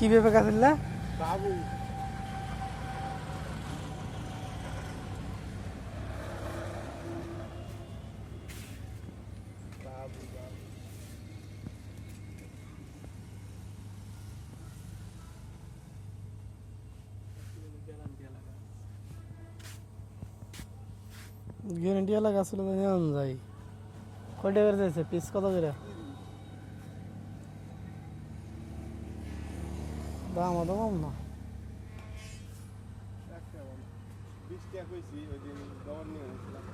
কি ভেবে গেছিলে বাবু গ্যারেন্টি এলাকা আসলে যাই। কয় করে যাইছে পিস কত করে দাম অত কম না একটা বল। বিশ টাকা কইছি ওই দিন দর নিয়ে গেছিলাম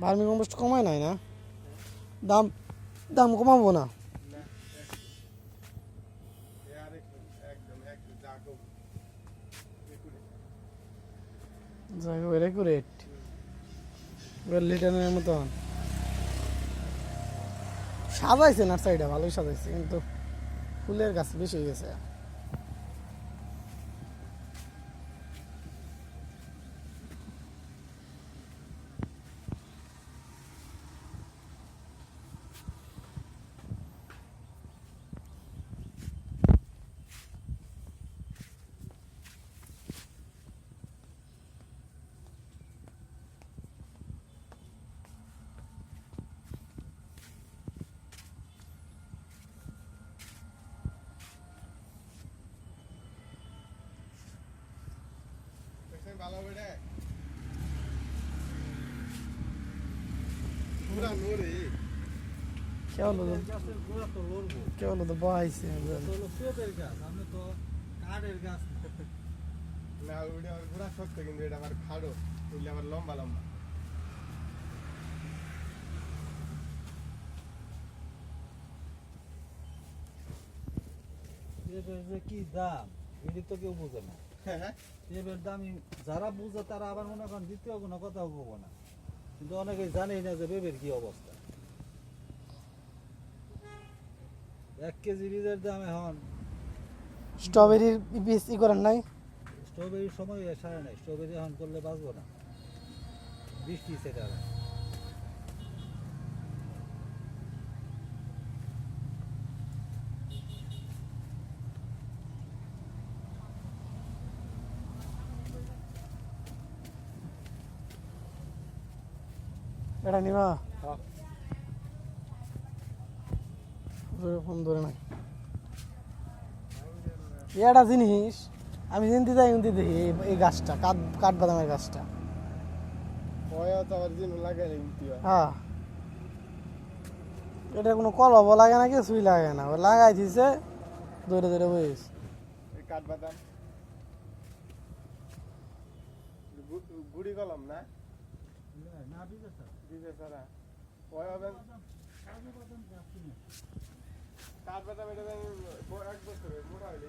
ভার্মি কম্পোস্ট কমায় নাই না? দাম দাম কমাবো না? না যাই হোক রেকুরেট লিটারের মতন। সাজাইছে নার্সারিটা ভালোই সাজাইছে, কিন্তু ফুলের গাছ বেশি হয়ে ভালো বেড়ে পুরা নড়ে। কে হলো কে হলো তো? বহাইছে তো হলো পেঁপের গাছ আমি তো কাঠের গাছ না। ওইটা আবার পুরা শক্ত কিন্তু এটা খাড়ো এগুলো আবার লম্বা লম্বা। কি দাম এটি তো কেউ বোঝে না। হ্যাঁ পেঁপের দাম যারা বুঝে তারা আবার মনে করেন দ্বিতীয় কোনো কথাও কব না। কিন্তু অনেকে জানেই না যে পেঁপের কি অবস্থা। এক কেজি বীজের দাম এখন স্ট্রবেরির পিস ই করেন নাই? স্ট্রবেরির সময় সারে নাই স্ট্রবেরি এখন করলে বাঁচবো না। বৃষ্টি সেটা এটা নিবা। হ্যাঁ। ফোন ধরে এটা জিনিস আমি চিন্তি যাই কিন্তু দেখি এই- গাছটা কাঠ কাঠ বাদামের গাছটা। হ্যাঁ। এটা কোনো কলব লাগে না কিছুই লাগে না। লাগাই দিছে ধরে ধরে বইস এই কাঠবাদাম গুড়ি কলম না? বীজের ছাড়া। পয়া হবে কাঠবাদাম এটা জানি ব- এক বছর মোটা হইলে